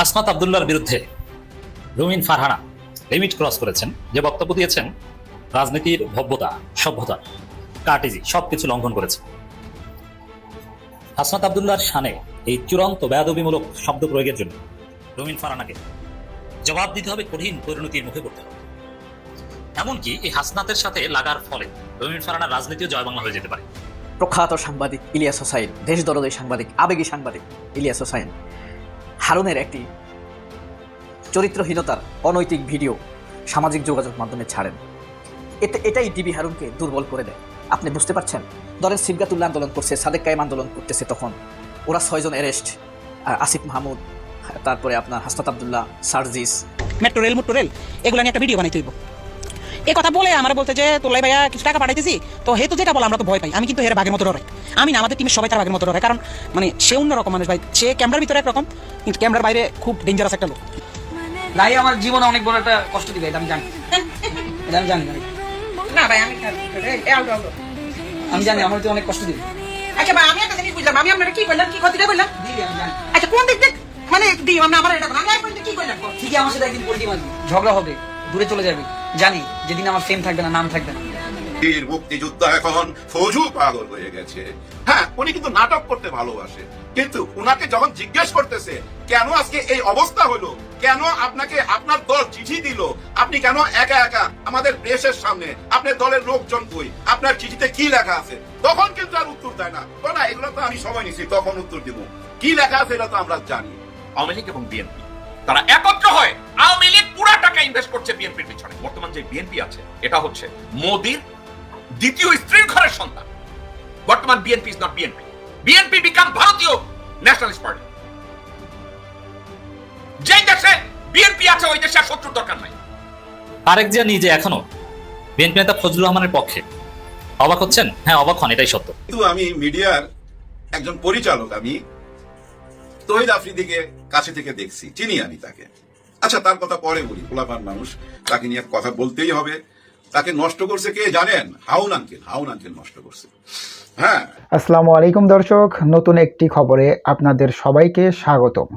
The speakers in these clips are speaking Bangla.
হাসনাত আবদুল্লার বিরুদ্ধে রুমিন ফারহানা লিমিট ক্রস করেছেন। যে বক্তব্য দিয়েছেন, রাজনীতির ভব্যতা, সভ্যতা, কার্টিজি, সবকিছু লঙ্ঘন করেছে। হাসনাত আবদুল্লার শানে এই চূড়ান্ত বেয়াদবিমূলক শব্দ প্রয়োগের জন্য রুমিন ফারহানাকে জবাব দিতে হবে কঠিন পরিণতির মুখে পড়তে হবে। এমনকি এই হাসনাতের সাথে লাগার ফলে রুমিন ফারহানার রাজনীতিও জয় বাংলা হয়ে যেতে পারে। প্রখ্যাত সাংবাদিক ইলিয়াস হোসাইন দেশ দরদী সাংবাদিক, আবেগী সাংবাদিক ইলিয়াস হোসাইন। হারুনের একটি চরিত্রহীনতার অনৈতিক ভিডিও সামাজিক যোগাযোগ মাধ্যমে ছাড়েন। এতে এটাই ডিবি হারুনকে দুর্বল করে দেয়। আপনি বুঝতে পারছেন? ধরেন সিবগাতুল্লাহ আন্দোলন করছে, সাদেক কায়েম আন্দোলন করতেছে তখন। ওরা ছয়জন অ্যারেস্ট আসিফ মাহমুদ, তারপরে আপনার হাস্তাত Abdullah, Sarjis. Metro rail metro rail, এগুলো আমি একটা ভিডিও বানাই তুইব এই কথা বলে আমার বলতে যে তোলাই ভাইয়া কিছু টাকা পাঠাইতেছি? তো হেতু যেটা বলে আমরা তো ভয় পাই। আমি কিন্তু হের বাঘের মতো ডরাই আমি না আমাদের টিমের সবাই তার বাঘের মতো ডরাই কারণ মানে সে অন্যরকম মানুষ ভাই। সে ক্যামেরার ভিতরে একরকম কিন্তু ক্যামেরার বাইরে খুব ডেঞ্জারাস একটা লোক। নাই আমার জীবনে অনেক বড় একটা কষ্ট দিবে এটা আমি জানি। এটা আমি জানি ভাই। না ভাই আমি আমি জানি আমার তো অনেক কষ্ট দিবে। আচ্ছা ভাই আমি একটা জিনিস বুঝলাম। আমি আপনারা কি করলাম কি ক্ষতিটা করলাম দিদি আমি জানি। আচ্ছা কোন দিক থেকে মানে দিই আমরা আমার এটা আমি কি করলাম ঠিকই আমার সাথে একদিন পোল্ট্রি মারবি। ঝগড়া হবে দূরে চলে যাবে। জানি যেদিন আমার ফেম থাকবে না নাম থাকবে না। বীর মুক্তিযোদ্ধা এখন ফৌজু পাগল হয়ে গেছে। হ্যাঁ উনি কিন্তু নাটক করতে ভালোবাসে। কিন্তু উনাকে যখন জিজ্ঞেস করতেছে কেন আজকে এই অবস্থা হলো? কেন আপনাকে আপনার দল চিঠি দিল? আপনি কেন একা একা আমাদের প্রেসের সামনে আপনার দলের লোকজন কই? আপনার চিঠিতে কি লেখা আছে? তখন কিন্তু আর উত্তর দেয় না। তো না এগুলো তো আমি সময় নিছি তখন উত্তর দিব। কি লেখা আছে এটা তো আমরা জানি। আওয়ামী লীগ এবং বিএনপি তারা একত্র হয় আওয়ামী লীগ পুরা টাকা ইনভেস্ট করছে বিএনপির পিছনে। বর্তমান যে বিএনপি আছে এটা হচ্ছে মোদির দ্বিতীয় স্ত্রীর ঘরের সন্তান। বর্তমান BNP is not BNP BNP become ভারতীয় ন্যাশনালিস্ট পার্টি যেই দেশে বিএনপি আছে ওই দেশে শত্রুর দরকার নাই। তারেক জিয়া নিজে এখনও বিএনপি নেতা ফজলুর রহমানের পক্ষে। অবাক হচ্ছেন? হ্যাঁ অবাক হন এটাই সত্য। কিন্তু আমি মিডিয়ার একজন পরিচালক আমি তহিদ আফ্রিদিকে কাছে থেকে দেখছি চিনি আমি তাকে। আচ্ছা তার কথা পরে বলি, পোলাপান মানুষ, তাকে নিয়ে কথা বলতেই হবে। তাকে নষ্ট করছে কে জানেন? হাউন আঙ্কেল হাউন আঙ্কেল নষ্ট করছে। হ্যাঁ। আসসালামু আলাইকুম দর্শক, নতুন একটি খবরে আপনাদের সবাইকে স্বাগতম।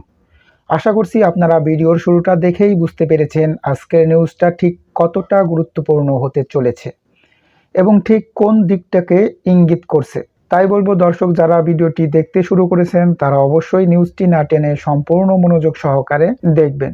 আশা করছি আপনারা ভিডিওর শুরুটা দেখেই বুঝতে পেরেছেন আজকের নিউজটা ঠিক কতটা গুরুত্বপূর্ণ হতে চলেছে এবং ঠিক কোন দিকটাকে ইঙ্গিত করছে। তাই বলব, দর্শক, যারা ভিডিওটি দেখতে শুরু করেছেন, তারা অবশ্যই নিউজটি না টেনে সম্পূর্ণ মনোযোগ সহকারে দেখবেন।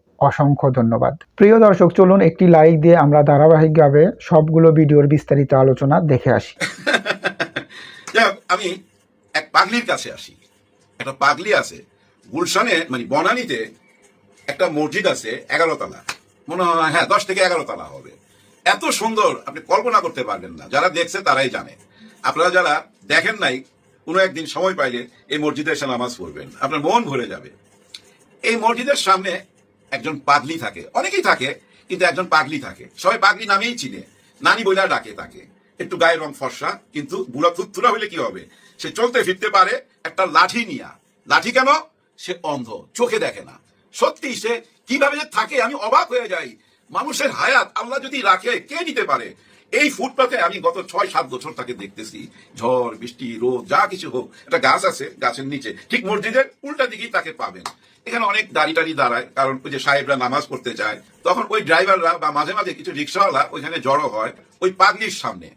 অসংখ্য ধন্যবাদ। প্রিয় দর্শক, চলুন একটি লাইক দিয়ে আমরা ধারাবাহিকভাবে সবগুলো ভিডিওর বিস্তারিত আলোচনা দেখে আসি। আমি এক পাগলির কাছে আসি। একটা পাগলি আছে, গুলশানে মানে বনানীতে একটা মসজিদ আছে এগারো তলা মনে হয় হ্যাঁ দশ থেকে এগারো তলা হবে। এত সুন্দর, আপনি কল্পনা করতে পারবেন না। যারা দেখছে, তারাই জানে। আপনারা যারা দেখেন নাই, কোনো একদিন সময় পাইলে এই মসজিদে এসে নামাজ পড়বেন আপনার মন ভরে যাবে। এই মসজিদের সামনে একজন পাগলি থাকে। অনেকেই থাকে, কিন্তু একজন পাগলি থাকে। সবাই পাগলি নামেই চিনে। নানি বইলা ডাকে তাকে। একটু গায়ের রং ফর্সা, কিন্তু বুড়া থুত্তুরা হলে কি হবে? সে চলতে ফিরতে পারে একটা লাঠি নিয়া। লাঠি কেন? সে অন্ধ, চোখে দেখে না। সত্যি সে কীভাবে যে থাকে আমি অবাক হয়ে যাই। মানুষের হায়াত আল্লাহ যদি রাখে, কে নিতে পারে? এই ফুটপাতে আমি গত ছয়, সাত বছর তাকে দেখতেছি। ঝড়, বৃষ্টি, রোদ, যা কিছু হোক। একটা গাছ আছে, গাছের নিচে। ঠিক মসজিদের উল্টা দিকেই তাকে পাবেন। এখানে অনেক দাড়ি টাড়ি দাঁড়ায়, কারণ ওই যে সাহেবরা নামাজ পড়তে যায়, তখন ওই ড্রাইভাররা বা মাঝে মাঝে কিছু রিক্সাওয়ালা ওইখানে জড়ো হয় ওই পাগলির সামনে।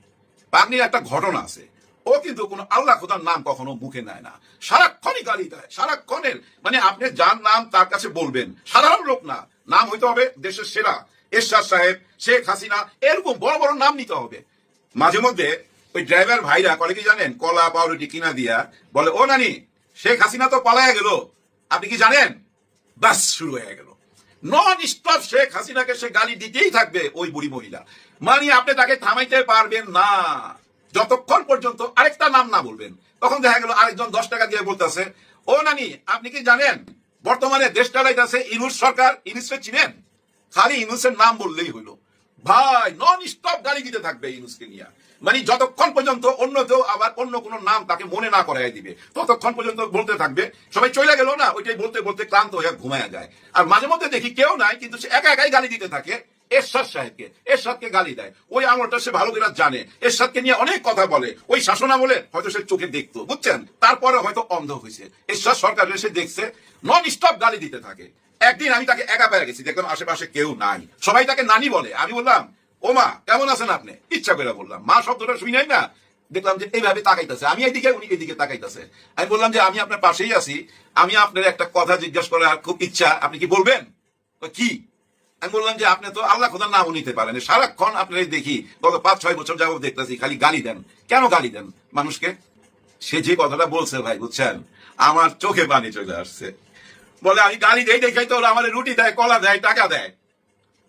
পাগলির একটা ঘটনা আছে। ও কিন্তু কোনো আল্লাহ খোদার নাম কখনো মুখে নেয় না। সারাক্ষণই গালি দেয়, সারাক্ষণের মানে আপনি যার নাম তার কাছে বলবেন, সাধারণ লোক না। নাম হইতে হবে দেশের সেরা। এরশাদ সাহেব, শেখ হাসিনা, এরকম বড় বড় নাম নিতে হবে। মাঝে মধ্যে ওই ড্রাইভার ভাইরা করে কি জানেন? কলা, পাউরুটি কিনা দিয়া বলে, ও নানি, শেখ হাসিনা তো পালায়া গেল। আপনি কি জানেন? বাস শুরু হয়ে গেল। নন স্টপ শেখ হাসিনাকে সে গালি দিতেই থাকবে ওই বুড়ি মহিলা। মানে আপনি তাকে থামাইতে পারবেন না। যতক্ষণ পর্যন্ত আরেকটা নাম না বলবেন, তখন দেখা গেল আরেকজন দশ টাকা দিয়ে বলতেছে, ও নানি, আপনি কি জানেন? বর্তমানে দেশ চালাইতেছে ইনুস সরকার, ইনুসকে চিনেন? খালি ইনুসের নাম বললেই হইল। ভাই নন স্টপ গালি দিতে থাকবে ইনুসকে নিয়ে। মানে যতক্ষণ পর্যন্ত অন্য কেউ আবার অন্য কোনো নাম তাকে মনে না করাই দিবে, ততক্ষণ পর্যন্ত বলতে থাকবে, সবাই চলে গেল না, ওইটাই বলতে বলতে ক্লান্ত হয়ে ঘুমায় যায়। আর মাঝে মধ্যে দেখি কেউ নাই, কিন্তু সে একা একাই গালি দিতে থাকে, এরশাদ সাহেবকে, এরশাদকে গালি দেয়। ওই আমলটা সে ভালো করে জানে, এরশাদকে নিয়ে অনেক কথা বলে, ওই শাসন আমলে হয়তো সে চোখে দেখতো, বুঝছেন? তারপরে হয়তো অন্ধ হয়েছে। এরশাদ সরকার এসে দেখছে নন স্টপ গালি দিতে থাকে। একদিন আমি তাকে একা পেয়ে গেছি, দেখলাম আশেপাশে কেউ নাই। সবাই তাকে নানি বলে, আমি বললাম ও মা কেমন আছেন আপনি? ইচ্ছা করে বললাম। মা শব্দটা শুনি নাই না? দেখলাম যে এইভাবে তাকাইতেছে। আমি এইদিকে, উনি এইদিকে তাকাইতেছে। আমি বললাম যে, আমি আপনার পাশেই আছি। আমি আপনার একটা কথা জিজ্ঞাসা করার খুব ইচ্ছা। আপনি কি বলবেন? কি? আমি বললাম যে, আপনি তো আল্লাহ খোদার নামও নিতে পারেন। সারাক্ষণ আপনার দেখি, গত পাঁচ, ছয় বছর যাব দেখতেছি, খালি গালি দেন। কেন গালি দেন মানুষকে? সে যে কথাটা বলছে ভাই, বুঝছেন? আমার চোখে পানি চলে আসছে। বলে, আমি গালি দেই দেখাই তো ওরা আমার রুটি দেয়, কলা দেয়, টাকা দেয়।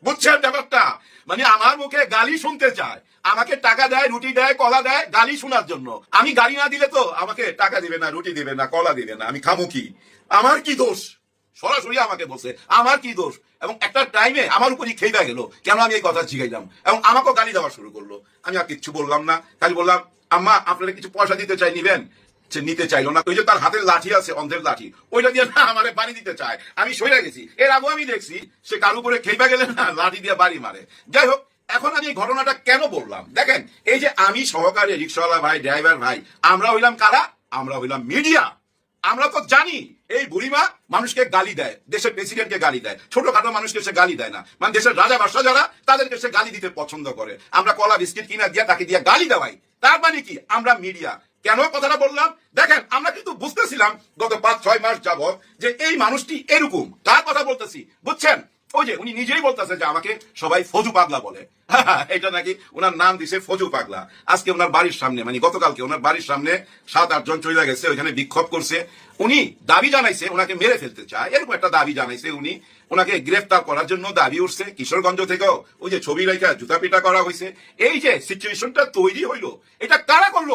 বুঝছেন ব্যাপারটা? মানে আমার মুখে গালি শুনতে চায়। আমাকে টাকা দেয়, রুটি দেয়, কলা দেয়, গালি শোনার জন্য। আমি গালি না দিলে তো আমাকে টাকা দিবে না, রুটি দিবে না, কলা দিবে না, আমি খামো কি? আমার কি দোষ? সরাসরি আমাকে বলছে, আমার কি দোষ? এবং একটা টাইমে আমার উপরই খেয়ে গেল। কেন আমি এই কথা জিগাইলাম? এবং আমাকেও গালি দেওয়া শুরু করল। আমি আর কিচ্ছু বললাম না। খালি বললাম, আম্মা, আপনারা কিছু পয়সা দিতে চাই নিবেন? সে নিতে চাইলো না ওই যে তার হাতের লাঠি আছে, অন্ধের লাঠি, ওইটা দিয়ে না আমারে বাড়ি দিতে চায়। আমি সইরা গেছি। এর আগেও আমি দেখছি, সে কারও উপরে খেপে গেলে না লাঠি দিয়ে বাড়ি মারে। যাই হোক, এখন আমি এই ঘটনাটা কেন বললাম? দেখেন, এই যে আমি সহকারী রিক্সাওয়ালা ভাই, ড্রাইভার ভাই, আমরা হইলাম কারা? আমরা হইলাম মিডিয়া। আমরা তো জানি, এই বুড়িমা মানুষকে গালি দেয়, দেশের প্রেসিডেন্টকে গালি দেয়, ছোটখাটো মানুষকে সে গালি দেয় না। মানে দেশের রাজা বাদশা যারা, তাদেরকে সে গালি দিতে পছন্দ করে। আমরা কলা, বিস্কিট কিনা দিয়া তাকে দিয়া গালি দেওয়াই। তার মানে কি? আমরা মিডিয়া। কেন কথাটা বললাম? দেখেন, আমরা কিন্তু বুঝতেছিলাম গত পাঁচ, ছয় মাস যাবত যে এই মানুষটি এরকম। কার কথা বলতেছি, বুঝছেন? ওই যে উনি নিজেই বলতেছে যে আমাকে সবাই ফজু পাগলা বলে। এটা নাকি ওনার নাম দিছে ফজু পাগলা। আজকে ওনার বাড়ির সামনে মানে গতকালকে ওনার বাড়ির সামনে সাত আটজন চলে গেছে, ওইখানে বিক্ষোভ করছে। উনি দাবি জানাইছে ওনাকে মেরে ফেলতে চায়। এরকম একটা দাবি জানাইছে উনি। ওনাকে গ্রেফতার করার জন্য দাবি উঠছে কিশোরগঞ্জ থেকেও। ওই যে ছবি রেখা, জুতা পিটা করা হয়েছে এই যে সিচুয়েশনটা তৈরি হইল, এটা কারা করল?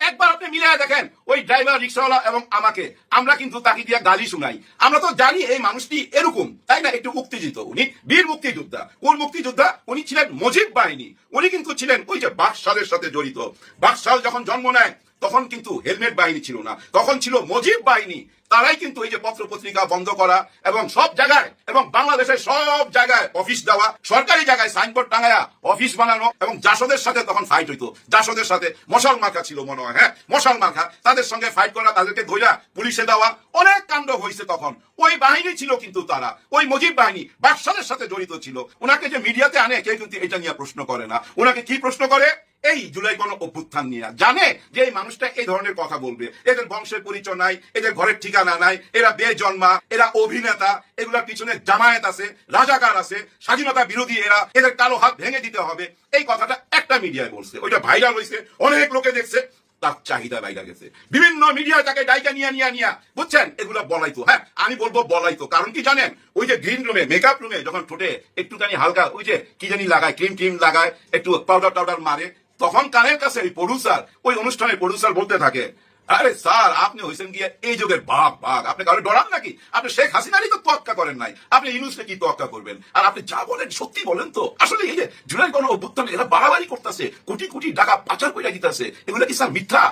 একবার আপনি মিলিয়ে দেখেন, ওই ড্রাইভার রিক্সাওয়ালা এবং আমাকে। আমরা কিন্তু তাকে দিয়ে গালি শুনাই। আমরা তো জানি এই মানুষটি এরকম, তাই না? একটু মুক্তিযুদ্ধ। উনি বীর মুক্তিযোদ্ধা। কোন মুক্তিযোদ্ধা? উনি ছিলেন মজিব বাহিনী। উনি কিন্তু ছিলেন ওই যে বাকশালের সাথে জড়িত। বাকশাল যখন জন্ম নেয় তখন কিন্তু হেলমেট বাহিনী ছিল না। তখন ছিল মজিব বাহিনী। তারাই কিন্তু এই যে পত্র পত্রিকা বন্ধ করা এবং সব জায়গায় এবং বাংলাদেশের সব জায়গায় অফিস দেওয়া, সরকারি জায়গায় সাইনবোর্ড টাঙায়া অফিস বানানো এবং জাসদের সাথে তখন ফাইট হইতো। জাসদের সাথে মশাল মার্কা ছিল মনে হয় হ্যাঁ? মশাল মার্কা তাদের সঙ্গে ফাইট করা, তাদেরকে ধৈরা পুলিশে দেওয়া, অনেক কাণ্ড হয়েছে তখন। ওই বাহিনী ছিল কিন্তু তারা। ওই মজিব বাহিনী বাকশালের সাথে জড়িত ছিল। ওনাকে যে মিডিয়াতে আনে, কেউ কিন্তু এটা নিয়ে প্রশ্ন করে না। ওনাকে কি প্রশ্ন করে? এই জুলাই গণ অভ্যুত্থান নিয়ে। জানে যে এই মানুষটা এই ধরনের কথা বলবে। এদের বংশের পরিচয় নাই, এদের ঘরের ঠিকানা নাই, এরা বেজন্মা, এরা অভিনেতা, এগুলোর পিছনে জামায়াত আছে, রাজাকার আছে, স্বাধীনতা বিরোধী এরা, এদের কালো হাত ভেঙে দিতে হবে। এই কথাটা একটা মিডিয়ায় বলছে। ওইটা ভাইরাল হয়েছে অনেক লোকে দেখছে, তার চাহিদা বাইরে গেছে। বিভিন্ন মিডিয়া তাকে ডাইকা নিয়ে নিয়ে নিয়ে। বুঝছেন? এগুলো বলাইতো হ্যাঁ? আমি বলব বলাইতো। কারণ কি জানেন? ওই যে গ্রিন রুমে মেকআপ রুমে যখন ঠোঁটে একটুখানি হালকা ওই যে কি জানি লাগায় ক্রিম ক্রিম লাগায়, একটু পাউডার টাউডার মারে তখন কানের কাছে ওই প্রডিউসার ওই অনুষ্ঠানের প্রডিউসার বলতে থাকে, আরে স্যার, আপনি হয়েছেন গিয়ে এই যুগের বাঘ বাঘ। আপনি কারও ডরান নাকি? আপনি শেখ হাসিনারই তো তোয়াক্কা করেন নাই। আপনি ইউনুসকে কি তোয়াক্কা করবেন? আর আপনি যা বলেন, সত্যি বলেন তো। আসলে এই যে জুলাই কোনো অভ্যুত্থান, এরা বাড়াবাড়ি করতেছে, কোটি কোটি টাকা পাচার করে দিতেছে, এগুলো কি স্যার মিথ্যা?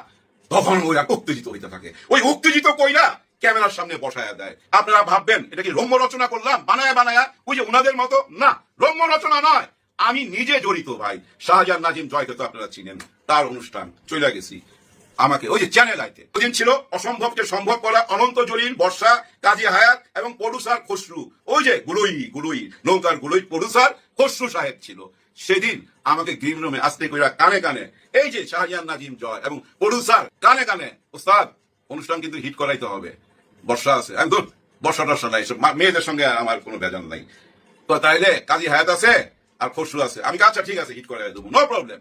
তখন ওরা উত্তেজিত হইতে থাকে। ওই উত্তেজিত কইরা ক্যামেরার সামনে বসায়া দেয়। আপনারা ভাববেন, এটা কি রম্য রচনা করলাম? বানায়া বানায়া, ওই যে উনাদের মতো? না, রম্য রচনা নয়। আমি নিজে জড়িত, ভাই। শাহজাহান নাজিম জয়কে তো আপনারা চিনেন। তার অনুষ্ঠান চলে গেছি। আমাকে, ওই যে চ্যানেল আইতে। ওদিন ছিল অসম্ভবকে সম্ভব করা, অনন্ত জলিল, বর্ষা, কাজী হায়াত এবং প্রডিউসার খসরু। ওই যে গুলোই গুলোই, নৌকার গুলোই প্রডিউসার খসরু সাহেব ছিল। সেদিন আমাকে গ্রিন রুমে আসতে কইরা কানে কানে, এই যে শাহজাহান নাজিম জয় এবং প্রডিউসার কানে কানে, ওস্তাদ, অনুষ্ঠান কিন্তু হিট করাইতে হবে। বর্ষা আছে। একদম বর্ষা টর্ষা নাই মেয়েদের সঙ্গে আমার কোনো ভেজাল নাই। তো তাইলে কাজী হায়াত আছে আর খসরু আছে। আমি আচ্ছা ঠিক আছে হিট করে দেবো। নো প্রবলেম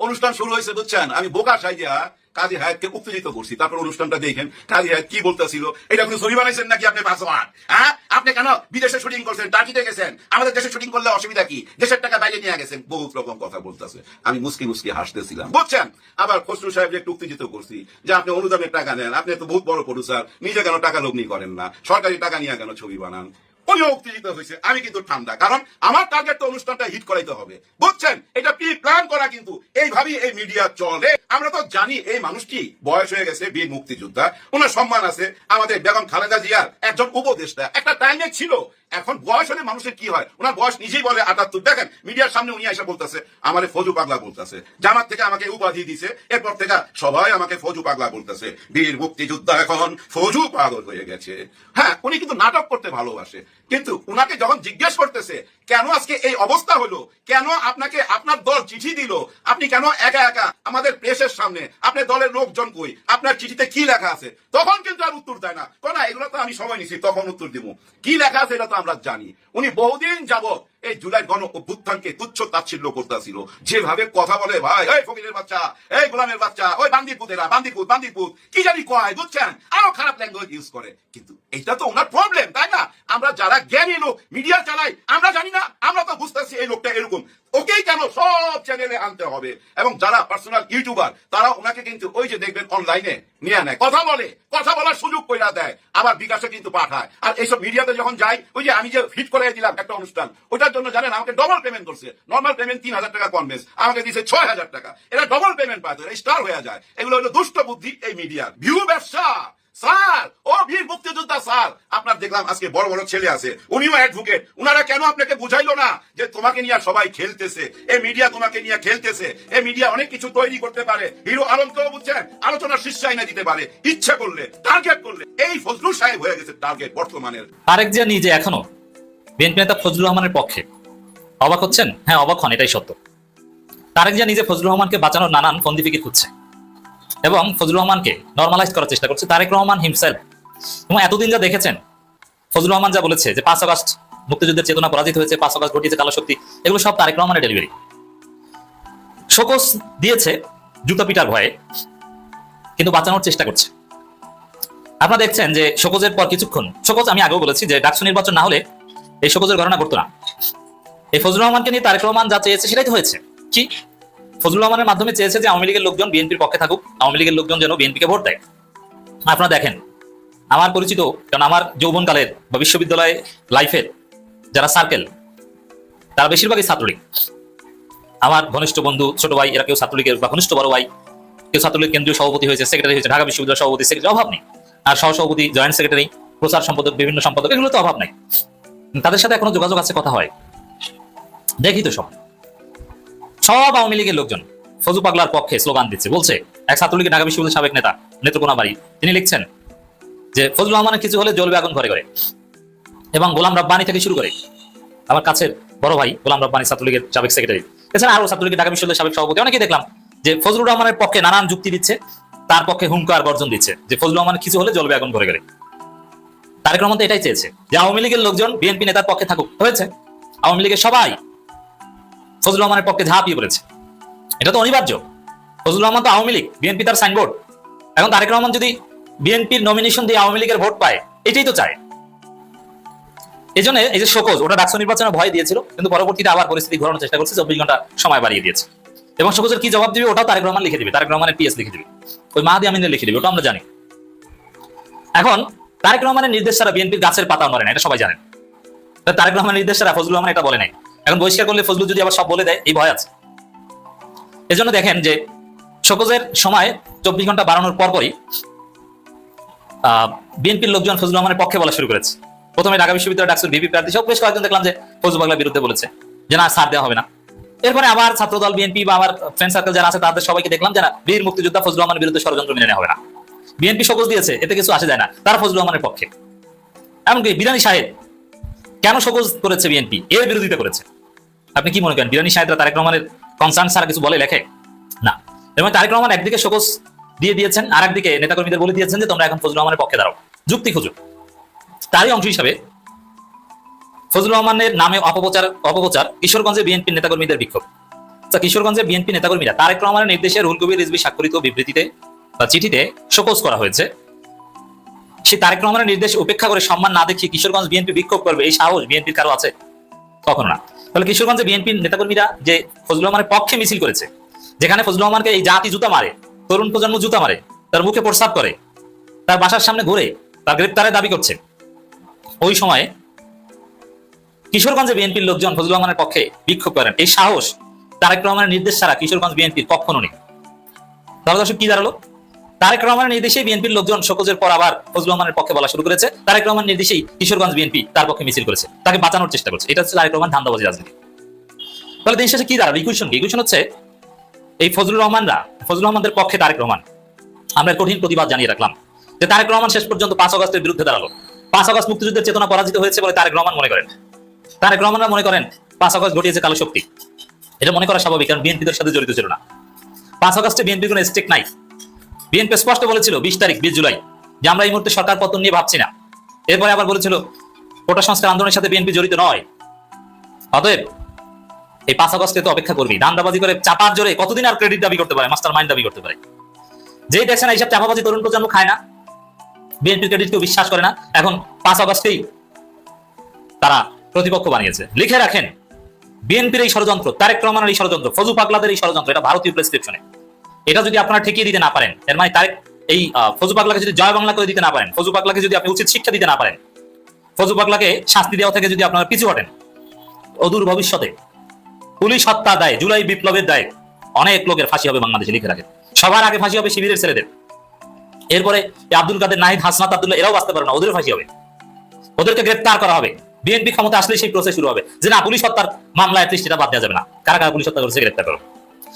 অনুষ্ঠান শুরু হয়েছে, বুঝছেন? আমি বোকা সাইজা কাজী হায়াতকে উত্তেজিত করছি। তারপর অনুষ্ঠানটা দেখেন, কাজী হায়াত কি বলতেছিল? এটা কোনো ছবি বানাইছেন নাকি আপনি পাসওয়ার্ড হ্যাঁ? আপনি কেন বিদেশে শুটিং করছেন? টার্কিতে গেছেন। আমাদের দেশে শুটিং করলে অসুবিধা কি? দেশের টাকা বাইরে নিয়ে গেছেন। বহুত রকম কথা বলতেছে। আমি মুসকি মুসকি হাসতেছিলাম। বুঝছেন? আবার খসরু সাহেব একটু উত্তেজিত করছি যে আপনি অনুদানের টাকা নেন আপনি তো বহুত বড় প্রডিউসার নিজে কেন টাকা লগ্নি করেন না? সরকারি টাকা নিয়ে কেন ছবি বানান? উনিও উত্তেজিত হয়েছে। আমি কিন্তু ঠান্ডা। কারণ আমার টার্গেট তো অনুষ্ঠানটা হিট করাইতে হবে। বুঝছেন? এটা প্রি প্ল্যান করা কিন্তু? এইভাবেই এই মিডিয়া চলে। আমরা তো জানি এই মানুষটি বয়স হয়ে গেছে বীর মুক্তিযোদ্ধা। ওনার সম্মান আছে আমাদের বেগম খালেদা জিয়ার একজন উপদেষ্টা। একটা টাইমে ছিল। এখন বয়স হলে মানুষের কি হয়? ওনার বয়স নিজেই বলে আটাত্তর। দেখেন, মিডিয়ার সামনে উনি এসে বলতেছে, আমারে ফজু পাগলা বলতেছে। জামাত থেকে আমাকে উপাধি দিছে, এরপর থেকে সবাই আমাকে ফজু পাগলা বলতেছে। বীর মুক্তিযোদ্ধা এখন ফজু পাগল হয়ে গেছে। হ্যাঁ উনি কিন্তু নাটক করতে ভালোবাসে। কিন্তু উনাকে যখন জিজ্ঞেস করতেছে, কেন আজকে এই অবস্থা হলো? কেন আপনাকে আপনার দল চিঠি দিল? আপনি কেন একা একা আমাদের প্রেসের সামনে? আপনার দলের লোকজন কই? আপনার চিঠিতে কি লেখা আছে? তখন কিন্তু আর উত্তর দেয় না। কোন এগুলো তো আমি সময় নিছি, তখন উত্তর দিব। কি লেখা আছে, এটা তো আমরা জানি। উনি বহুদিন যাব এই জুলাই গণ অভ্যুত্থানকে তুচ্ছ তাচ্ছিল্য করতেছিল। যেভাবে কথা বলে, ভাই, এই ফকিরের বাচ্চা, এই গোলামের বাচ্চা, ওই বান্দিপুতেরা বান্দিপুত বান্দিপুত কি জানি কয়, বুঝছেন? আরও খারাপ ল্যাঙ্গুয়েজ ইউজ করে। কিন্তু এটা তো ওনার প্রবলেম তাই না? আমরা যারা জ্ঞানী লোক মিডিয়া চালাই আমরা জানি না, আমরা তো বুঝতেছি এই লোকটা এরকম। ওকেই কেন সব চ্যানেলে আনতে হবে? এবং যারা পার্সোনাল ইউটিউবার তারা ওনাকে কিন্তু ওই যে দেখবেন অনলাইনে নিয়ে নেয়। কথা বলে, কথা বলার সুযোগ কইরা দেয়, আবার বিকাশে কিন্তু পাঠায়। আর এইসব মিডিয়াতে যখন যাই, ওই যে আমি যে ফিট করে দিলাম একটা অনুষ্ঠান ওটার জন্য জানেন আমাকে ডবল পেমেন্ট করছে। নর্মাল পেমেন্ট তিন হাজার টাকা কনভেন্স আমাকে দিয়েছে ছয় হাজার টাকা। এটা ডবল পেমেন্ট পায় স্টার হয়ে যায়। এগুলো হলো দুষ্ট বুদ্ধি এই মিডিয়ার ভিউ ব্যবসা! স্যার, ও মুক্তিযোদ্ধা, স্যার। আপনার দেখলাম আজকে বড় বড় ছেলে আছে। উনিও অ্যাডভোকেট উনারা কেন আপনাকে বুঝাইলো না যে তোমাকে নিয়ে সবাই খেলতেছে? এই মিডিয়া তোমাকে নিয়ে খেলতেছে। এই মিডিয়া অনেক কিছু তৈরি করতে পারে। হিরো আলমকেও বুঝছেন দিতে পারে। ইচ্ছে করলে টার্গেট করলে। এই ফজলুল সাহেব হয়ে গেছে টার্গেট বর্তমানের। তারেক জিয়া নিজে এখনও বিএনপি নেতা ফজলুর রহমানের পক্ষে। অবাক হচ্ছেন? হ্যাঁ অবাক হন, এটাই সত্য। তারেক জিয়া নিজে ফজলুর রহমানকে বাঁচানোর নানান ফন্দি ফিকির খুঁজছে। এবং ফজলুর রহমানকে নর্মালাইজ করার চেষ্টা করছে তারেক রহমান হিমসেলফ এবং এতদিন যা দেখেছেন, ফজলুর রহমান যা বলেছে যে পাঁচ আগস্ট মুক্তিযুদ্ধের চেতনা পরাজিত হয়েছে, পাঁচ আগস্ট ঘটিয়েছে কালো শক্তি, এগুলো সব তারেক রহমানের ডেলিভারি শোকস দিয়েছে জুতো পিটার ভয়ে, কিন্তু বাঁচানোর চেষ্টা করছে। আপনারা দেখছেন যে শোকজের পর কিছুক্ষণ, শোকজ আমি আগেও বলেছি যে ডাকসু নির্বাচন না হলে এই শোকজের ঘটনা ঘটতো না। এই ফজলুর রহমানকে নিয়ে তারেক রহমান যা চেয়েছে সেটাই তো হয়েছে। কি? ফজলুর রহমানের মাধ্যমে চেয়েছে যে আওয়ামী লীগের লোকজন বিএনপির পক্ষে থাকুক, আওয়ামী লীগের লোকজন যেন বিএনপিকে ভোট দেয়। আপনারা দেখেন, আমার পরিচিত, কারণ আমার যৌবনকালের বা বিশ্ববিদ্যালয় লাইফের যারা সার্কেল তারা বেশিরভাগই ছাত্রলীগ। আমার ঘনিষ্ঠ বন্ধু, ছোট ভাই, এরা কেউ ছাত্রলীগের বা ঘনিষ্ঠ বড় ভাই, কেউ ছাত্রলীগ কেন্দ্রীয় সভাপতি হয়েছে সেক্রেটারি হয়েছে, ঢাকা বিশ্ববিদ্যালয় সভাপতি সেক্রেটারি অভাব নেই। আর সহসভাপতি জয়েন্ট সেক্রেটারি প্রচার সম্পাদক, বিভিন্ন সম্পাদক এগুলো তো অভাব নাই। তাদের সাথে এখনও যোগাযোগ আছে, কথা হয়। দেখি তো সব। সব আওয়ামী লীগের লোকজন ফজু পাগলার পক্ষে স্লোগান দিচ্ছে, বলছে, এক ছাত্রলীগের ঢাকা বিশ্ববিদ্যালয়ের সাবেক নেতা নেত্রকোনা বাড়ি, তিনি লিখছেন যে, ফজলুর রহমানের কিছু হলে জ্বলবে আগুন ঘরে ঘরে এবং গোলাম রব্বানি থেকে শুরু করে আমার কাছের বড় ভাই গোলাম রব্বানি ছাত্রলীগের সাবেক সেক্রেটারি এছাড়া আরও ছাত্রলীগের ঢাকা বিশ্ববিদ্যালয়ের সাবেক সভাপতি অনেকে দেখলাম যে ফজলুর রহমানের পক্ষে নানান যুক্তি দিচ্ছে, তার পক্ষে হুঙ্কার বর্জন দিচ্ছে, যে ফজলুর রহমানের কিছু হলে জ্বলবে আগুন ঘরে ঘরে। তারেক রহমান এটাই চেয়েছে যে, আওয়ামী লীগের লোকজন বিএনপি নেতার পক্ষে থাকুক, হয়েছে। আওয়ামী লীগের সবাই ফজলুর রহমানের পক্ষে ঝাঁপিয়ে পড়েছে এটা তো অনিবার্য। ফজলুর রহমান তো আওয়ামী লীগ, বিএনপি তার সাইনবোর্ড। এখন তারেক রহমান যদি বিএনপির নমিনেশন দিয়ে আওয়ামী লীগের ভোট পায়, এটাই তো চায়। এই জন্য এই যে শোকজ, ওটা ডাকসু নির্বাচনে ভয় দিয়েছিল, কিন্তু পরবর্তীতে আবার পরিস্থিতি ঘোরানোর চেষ্টা করছে, চব্বিশ ঘণ্টা সময় বাড়িয়ে দিয়েছে। এবং শোকজের কি জবাব দিবে, ওটাও তারেক রহমান লিখে দিবে, তারেক রহমানের পিএস লিখে দিবে। ওই মাহাদি আমিনের লিখে দিবে ওটা আমরা জানি। এখন, তারেক রহমানের নির্দেশ ছাড়া বিএনপির গাছের পাতা নড়ে না, এটা সবাই জানেন। তারেক রহমানের নির্দেশ ছাড়া ফজলুর রহমান এটা বলে নাই। এখন বহিষ্কার করলে ফজলু যদি আবার সব বলে দেয়, এই ভয় আছে। এজন্য দেখেন যে শোকজের সময় চব্বিশ ঘণ্টা বাড়ানোর পরপরই বিএনপির লোকজন ফজলুর রহমানের পক্ষে বলা শুরু করেছে। প্রথমে ঢাকা বিশ্ববিদ্যালয় ডাকসুর ভিপি প্রার্থী সব বেশ কয়েকজন দেখলাম যে ফজলু বাংলার বিরুদ্ধে বলেছে যে না ছাড় দেওয়া হবে না। এরপরে আবার ছাত্রদল, বিএনপি বা আমার ফ্রেন্ড সার্কেল যারা আছে, তাদের সবাইকে দেখলাম যারা বীর মুক্তিযোদ্ধা ফজলুর রহমানের বিরুদ্ধে ষড়যন্ত্র মেনে হবে না। বিএনপি সকজ দিয়েছে, এতে কিছু আসে যায় না, তারা ফজলুর রহমানের পক্ষে। এমনকি বিরানি সাহেব, কেন সকজ করেছে বিএনপি? এর বিরোধিতা করেছে। আপনি কি মনে করেন? বিরানি সাহেবরা তারেক রহমানের কনসার্ন ছাড়া কিছু বলে, লেখে? না। এবং তারেক রহমান একদিকে সকজ দিয়ে দিয়েছেন আর একদিকে নেতাকর্মীদের বলে দিয়েছেন যে, তোমরা এখন ফজলুর রহমানের পক্ষে দাঁড়াও। যুক্তি খুঁজো। তারই অংশ হিসাবে ফজলুর রহমানের নামে অপপ্রচার অপপ্রচার কিশোরগঞ্জে বিএনপি নেতাকর্মীদের বিক্ষোভ। আচ্ছা কিশোরগঞ্জে বিএনপি নেতাকর্মীরা তারেক রহমানের নির্দেশে রুল কবির রিজবি স্বাক্ষরিত বিবৃতিতে বা চিঠিতে শোকজ করা হয়েছে। সেই তারেক রহমানের নির্দেশ উপেক্ষা করে সম্মান না দেখিয়ে কিশোরগঞ্জ বিএনপি বিক্ষোভ করবে, এই সাহস বিএনপির কারও আছে? কখনো না। তাহলে কিশোরগঞ্জে বিএনপির নেতাকর্মীরা যে ফজলুর রহমানের পক্ষে মিছিল করেছে, যেখানে ফজলুর রহমানকে এই জাতি জুতা মারে, তরুণ প্রজন্ম জুতা মারে, তার মুখে প্রস্তাব করে, তার বাসার সামনে ঘুরে, তার গ্রেপ্তারের দাবি করছে। ওই সময়ে কিশোরগঞ্জে বিএনপির লোকজন ফজলুর রহমানের পক্ষে বিক্ষোভ করেন। এই সাহস তারেক রহমানের নির্দেশ ছাড়া কিশোরগঞ্জ বিএনপির কখনো নেই। তাহলে দর্শক, কি দাঁড়াল? তারেক রহমানের নির্দেশে বিএনপির লোকজন শোকজের পর আবার ফজলুর রহমানের পক্ষে বলা শুরু করেছে। তারেক রহমান নির্দেশেই কিশোরগঞ্জ বিএনপি তার পক্ষে মিছিল করেছে। তাকে বাঁচানোর চেষ্টা করছে। এটা হচ্ছে তারেক রহমান ধান্দাবাজি রাজনীতি। তাহলে দিন শেষে কি দাঁড়াল ইকুয়েশন কি? ইকুয়েশন হচ্ছে এই ফজলুর রহমানরা, ফজলুর রহমানদের পক্ষে তারেক রহমান। আমরা কঠিন প্রতিবাদ জানিয়ে রাখলাম যে তারেক রহমান শেষ পর্যন্ত পাঁচ অগস্টের বিরুদ্ধে দাঁড়াল। পাঁচ অগস্ট মুক্তিযুদ্ধের চেতনা পরাজিত হয়েছে বলে তারেক রহমান মনে করেন। তারেক রহমানরা মনে করেন পাঁচ অগস্ট ঘটিয়েছে কালো শক্তি। এটা মনে করা স্বাভাবিক, কারণ বিএনপিদের সাথে জড়িত ছিল না। পাঁচ অগস্টে বিএনপির কোনো স্টেক নাই। বিএনপি স্পষ্ট বলেছিল বিশ তারিখ, বিশ জুলাই। যে আমরা এই মুহূর্তে সরকার পতন নিয়ে ভাবছি না। এরপরে আবার বলেছিল, কোটা সংস্কার আন্দোলনের সাথে বিএনপি জড়িত নয়। অতএব, এই পাঁচ আগস্টে তো অপেক্ষা করবি দান্দাবাজি করে চাপার জোরে কতদিন আর ক্রেডিট দাবি করতে পারে মাস্টার মাইন্ড দাবি করতে পারে? যেই দেখছেন এইসব চাপাবাজি তরুণ প্রজন্ম খায় না। বিএনপি ক্রেডিট কেউ বিশ্বাস করে না। এখন পাঁচ আগস্টেই তারা প্রতিপক্ষ বানিয়েছে। লিখে রাখেন, বিএনপির এই ষড়যন্ত্র, তারেক রহমানের এই ষড়যন্ত্র, ফজু পাগলাদের এই ষড়যন্ত্র, এটা ভারতীয় প্রেসক্রিপশনে এটা যদি আপনারা ঠেকিয়ে দিতে না পারেন, এর মানে তারেক এই ফজু পাগলাকে যদি জয় বাংলা করে দিতে না পারেন, ফজু পাগলাকে যদি আপনি উচিত শিক্ষা দিতে না পারেন, ফজু পাগলাকে শাস্তি দেওয়া থেকে যদি আপনারা পিছু হটেন, অদূর ভবিষ্যতে পুলিশ হত্যা দায়, জুলাই বিপ্লবের দায়, অনেক লোকের ফাঁসি হবে বাংলাদেশে, লিখে রাখেন। সবার আগে ফাঁসি হবে শিবিরের ছেলেদের। এরপরে আব্দুল কাদের, নাহিদ হাসনাত আব্দুল্লাহ, এরাও বাঁচতে পারবে না ওদের ফাঁসি হবে। ওদেরকে গ্রেপ্তার করা হবে। বিএনপি ক্ষমতা আসলে সেই প্রসেস শুরু হবে। যে না, পুলিশ হত্যার মামলা অ্যাটলিস্ট এটা বাদ দেওয়া যাবে না। কারা কারা পুলিশ হত্যা করেছে গ্রেপ্তার করো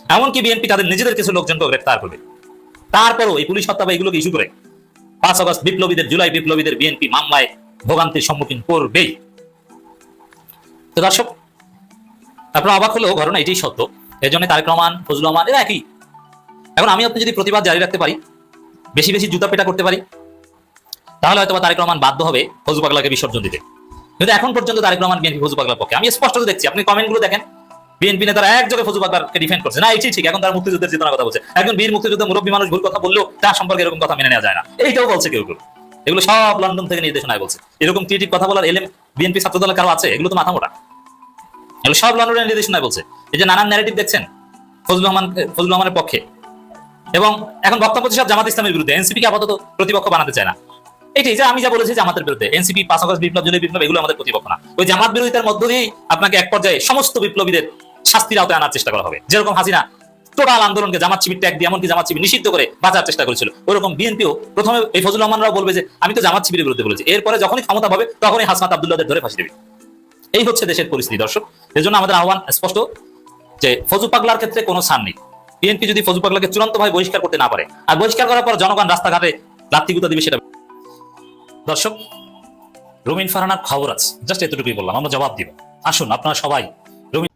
এমনকি বিএনপি তাদের নিজেদের কিছু লোকজনকে গ্রেফতার করবে। তারপরও এই পুলিশ হত্যা বা এগুলোকে ইস্যু করে পাঁচ আগস্ট বিপ্লবীদের, জুলাই বিপ্লবীদের বিএনপি মামলায় ভোগান্তির সম্মুখীন করবেই। তো দর্শক, আপনার অবাক হলেও ঘটনা এটাই সত্য। এর জন্য তারেক রহমান, ফজলুর রহমান এরা একই। এখন আমি আপনি যদি প্রতিবাদ জারি রাখতে পারি, বেশি বেশি জুতা পেটা করতে পারি, তাহলে হয়তো তারেক রহমান বাধ্য হবে ফজু পাগলাকে বিসর্জন দিতে। কিন্তু এখন পর্যন্ত তারেক রহমান বিএনপি ফজু পাগলার পক্ষে। আমি স্পষ্ট দেখছি, আপনি কমেন্টগুলো দেখেন। বিএনপি নেতারা একযোগে ফজু পাগলাকে ডিফেন্ড করছে। না এটাই ঠিক এখন তার মুক্তিযুদ্ধের চেতনার কথা বলছে। একজন বীর মুক্তিযুদ্ধ মুরব্বী মানুষ ভুল কথা বললেও তার সম্পর্কে এরকম কথা মেনে নেওয়া যায় না। এইটাও বলছে কেউ কেউ। এগুলো সব লন্ডন থেকে নির্দেশনায় বলছে। এরকম ক্রিয়েটিভ কথা বলার এলএম বিএনপি ছাত্র দলের কারও আছে? এগুলো তো মাথা মোটা। এগুলো সব লন্ডনের নির্দেশনায় বলছে। এই যে নানান ন্যারেটিভ দেখছেন ফজলুর রহমান ফজলুর রহমানের পক্ষে। এবং এখন বক্তব্য সব জামাত ইসলামের বিরুদ্ধে। এনসিপি কে আপাতত প্রতিপক্ষ বানাতে চায় না। এটাই যে আমি যা বলেছি জামাতের বিরুদ্ধে। এনসিপি পাঁচ আগস্ট বিপ্লব, জুলাই বিপ্লব, এগুলো আমাদের প্রতিপক্ষ না। ওই জামাত বিরোধিতার মধ্য দিয়েই আপনাকে এক পর্যায়ে সমস্ত বিপ্লবীদের শাস্তির আওতায় আনার চেষ্টা করা হবে। যেরকম হাসিনা টোটাল আন্দোলনকে জামাত শিবির ট্যাগ দিয়ে, এমনকি জামাত শিবির নিষিদ্ধ করে বাঁচার চেষ্টা করেছিল। ওরকম বিএনপিও প্রথমে এই ফজল রহমানরাও বলবে যে, আমি তো জামাত শিবিরের বিরুদ্ধে বলেছি। এরপরে যখনই ক্ষমতা পাবে, তখনই হাসনাত আব্দুল্লাহদের ধরে ফাঁসি দেবে। এই হচ্ছে দেশের পরিস্থিতি, দর্শক। এর জন্য আমাদের আহ্বান স্পষ্ট যে, ফজু পাগলার ক্ষেত্রে কোনো ছাড় নেই। বিএনপি যদি ফজু পাগলাকে চূড়ান্ত ভাবে বহিষ্কার করতে না পারে, আর বহিষ্কার করার পর জনগণ রাস্তাঘাটে লাত্তিগুতা দিবে, সেটা দর্শক, রুমিন ফারহানার খবর আছে। জাস্ট এতটুকুই বললাম, আমরা জবাব দিব। আসুন, আপনারা সবাই